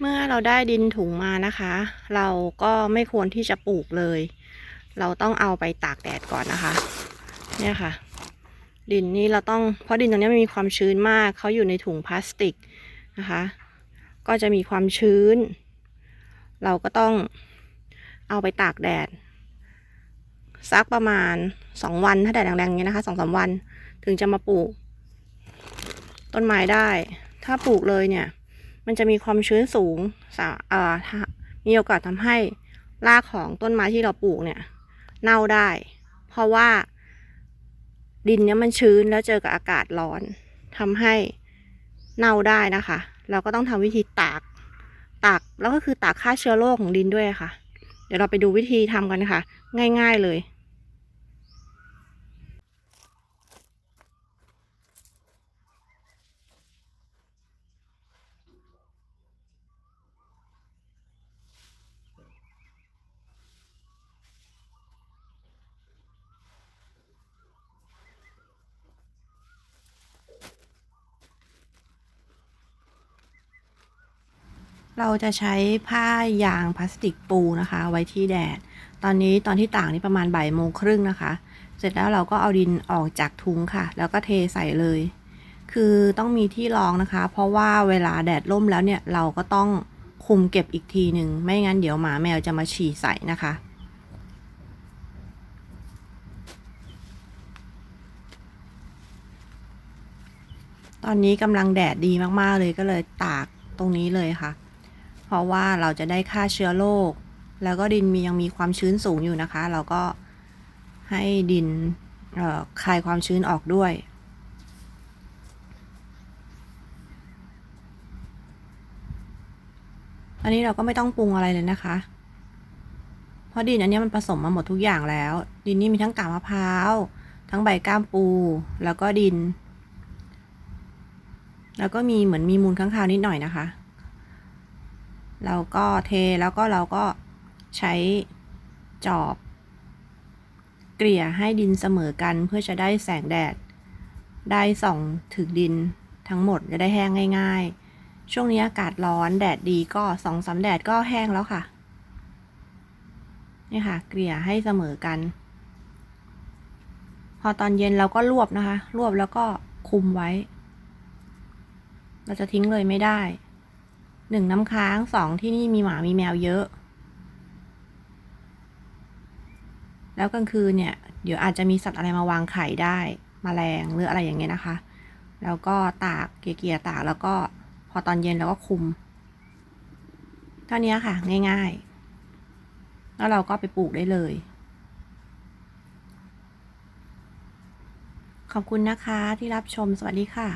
เมื่อเราได้ดินถุงมานะคะ เราก็ไม่ควรที่จะปลูกเลย เราต้องเอาไปตากแดดก่อนนะคะ เนี่ยค่ะ ดินนี้เราต้องเพราะดินตรงนี้มันมีความชื้นมากเขาอยู่ในถุงพลาสติกนะคะ ก็จะมีความชื้น เราก็ต้องเอาไปตากแดดสักประมาณสองวันถ้าแดดแรงๆอย่างนี้นะคะสองสามวัน ถึงจะมาปลูก ต้นไม้ได้ ถ้าปลูกเลยเนี่ย มันจะมีความชื้นสูงสาอ่ามีโอกาสทำให้รากของต้นไม้ที่เราปลูกเนี่ยเน่าได้ เพราะว่าดินเนี่ยมันชื้นแล้วเจอกับอากาศร้อนทำให้เน่าได้นะคะ เราก็ต้องทำวิธีตากตากแล้วก็คือตากฆ่าเชื้อโรคของดินด้วยค่ะ เดี๋ยวเราไปดูวิธีทำกันค่ะ ง่าย ๆเลย เราจะใช้ผ้ายางพลาสติกปูนะคะ ไว้ที่แดด ตอนนี้ตอนที่ตากนี่ประมาณบ่ายโมงครึ่งนะคะ เสร็จแล้วเราก็เอาดินออกจากถุงค่ะ แล้วก็เทใส่เลย คือต้องมีที่รองนะคะ เพราะว่าเวลาแดดร่มแล้วเนี่ยเราก็ต้องคุมเก็บอีกทีหนึ่งไม่งั้นเดี๋ยวหมาแมวจะมาฉี่ใส่นะคะตอนนี้กำลังแดดดีมาก ๆ เลยก็เลยตากตรงนี้เลยค่ะ เพราะว่าเราจะได้ฆ่าเชื้อโรคแล้วก็ดินมียังมีความชื้นสูงอยู่นะคะ เราก็ให้ดินคลายความชื้นออกด้วย อันนี้เราก็ไม่ต้องปรุงอะไรเลยนะคะ เพราะดินอันนี้มันผสมมาหมดทุกอย่างแล้ว ดินนี่มีทั้งกากมะพร้าว ทั้งใบก้ามปู แล้วก็ดิน แล้วก็มีเหมือนมีมูลค้างคาวนิดหน่อยนะคะ เราก็เทแล้วก็เราก็ใช้จอบ เกลี่ยให้ดินเสมอกันเพื่อจะได้แสงแดด ได้ส่องถึงดินทั้งหมดจะได้แห้งง่าย ๆ ช่วงนี้อากาศร้อนแดดดีก็สองสาแดดก็แห้งแล้วค่ะ นี่ค่ะ เกลี่ยให้เสมอกัน พอตอนเย็นเราก็รวบนะคะ รวบแล้วก็คุมไว้ เราจะทิ้งเลยไม่ได้ หนึ่งน้ำค้างสองที่นี่มีหมามีแมวเยอะ แล้วกลางคืนเนี่ย เดี๋ยวอาจจะมีสัตว์อะไรมาวางไข่ได้มแมลงหรืออะไรอย่างเงี้ยนะคะ แล้วก็ตากเกลี่ยๆตากแล้วก็พอตอนเย็นเราก็คุม เท่านี้ค่ะ ง่ายๆ แล้วเราก็ไปปลูกได้เลย ขอบคุณนะคะที่รับชมสวัสดีค่ะ